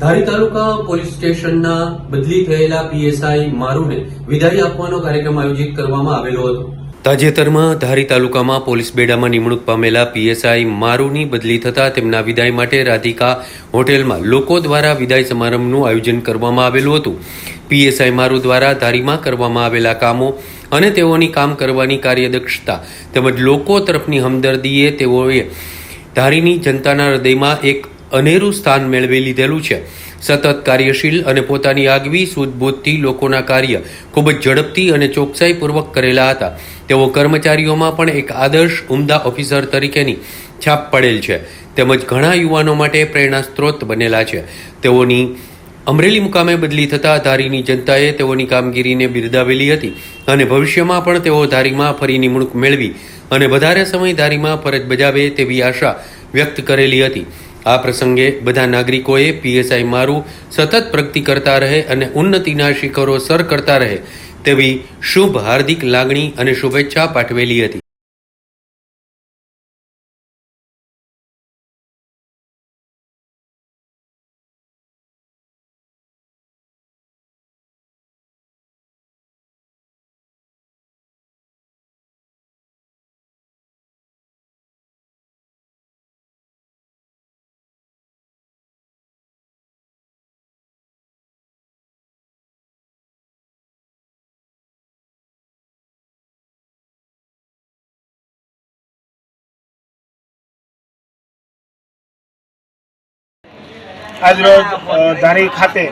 ધારી તાલુકા police સ્ટેશનના બદલી થયેલા પીએસઆઈ મારુને વિદાય આપવાનો કાર્યક્રમ આયોજિત કરવામાં આવેલો હતો. તાજેતરમાં ધારી તાલુકામાં પોલીસ બેડામાં નિમણૂક પામેલા પીએસઆઈ મારુની બદલી થતાં તેમના વિદાય માટે રાધિકા હોટેલમાં લોકો દ્વારા વિદાય સમારંભનું આયોજન કરવામાં આવેલું હતું. પીએસઆઈ મારુ દ્વારા ધારીમાં કરવામાં આવેલા કામો અને તેઓની કામ કરવાની કાર્યદક્ષતા તેમજ લોકો તરફની હમદર્દીએ તેઓએ ધારીની જનતાના હૃદયમાં એક અનેરું સ્થાન મેળવી લીધેલું છે. સતત કાર્યશીલ અને પોતાની આગવી સૂઝબૂછથી લોકોના કાર્ય ખૂબ જ ઝડપથી અને ચોકસાઈપૂર્વક કરેલા હતા. તેઓ કર્મચારીઓમાં પણ એક આદર્શ, ઉમદા ઓફિસર તરીકેની છાપ પડેલ છે. તેમજ ઘણા યુવાનો માટે પ્રેરણા સ્ત્રોત બનેલા છે. તેઓની અમરેલી મુકામે બદલી થતાં ધારીની જનતાએ તેઓની કામગીરીને બિરદાવેલી હતી અને ભવિષ્યમાં પણ તેઓ ધારીમાં ફરી નિમણૂક મેળવી અને વધારે સમય ધારીમાં ફરજ બજાવે તેવી આશા વ્યક્ત કરેલી હતી. આ પ્રસંગે બધા નાગરિકોએ પીએસઆઈ મારું સતત પ્રગતિ કરતા રહે અને ઉન્નતિના શિખરો સર કરતા રહે તેવી શુભ હાર્દિક લાગણી અને શુભેચ્છા પાઠવેલી હતી. આજરોજ ધારી ખાતે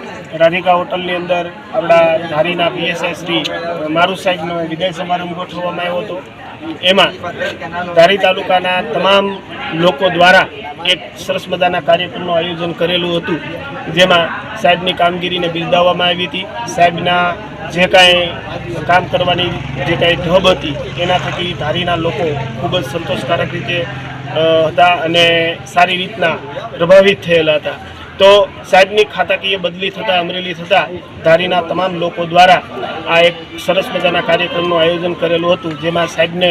રાધિકા હોટલની અંદર આપણા ધારીના પીએસએસડી મારુ સાહેબનો વિદાય સમારંભ ગોઠવવામાં આવ્યો હતો. એમાં ધારી તાલુકાના તમામ લોકો દ્વારા એક સરસ મજાના કાર્યક્રમનું આયોજન કરેલું હતું, જેમાં સાહેબની કામગીરીને બિરદાવવામાં આવી હતી. સાહેબના જે કાંઈ કામ કરવાની જે કાંઈ ઢબ હતી, એના થકી ધારીના લોકો ખૂબ જ સંતોષકારક રીતે હતા અને સારી રીતના પ્રભાવિત થયેલા હતા. તો સાહેબની ખાતાકીય બદલી થતાં, અમરેલી થતાં, ધારીના તમામ લોકો દ્વારા આ એક સરસ મજાના કાર્યક્રમનું આયોજન કરેલું હતું, જેમાં સાહેબને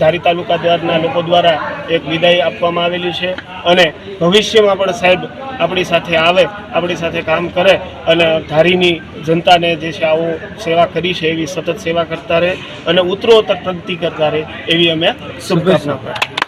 ધારી તાલુકા દ્વારના લોકો દ્વારા એક વિદાય આપવામાં આવેલી છે અને ભવિષ્યમાં પણ સાહેબ આપણી સાથે આવે, આપણી સાથે કામ કરે અને ધારીની જનતાને જે છે આવો સેવા કરી છે, એવી સતત સેવા કરતા રહે અને ઉત્તરોત્તર પ્રગતિ કરતા રહે, એવી અમે શુભકામના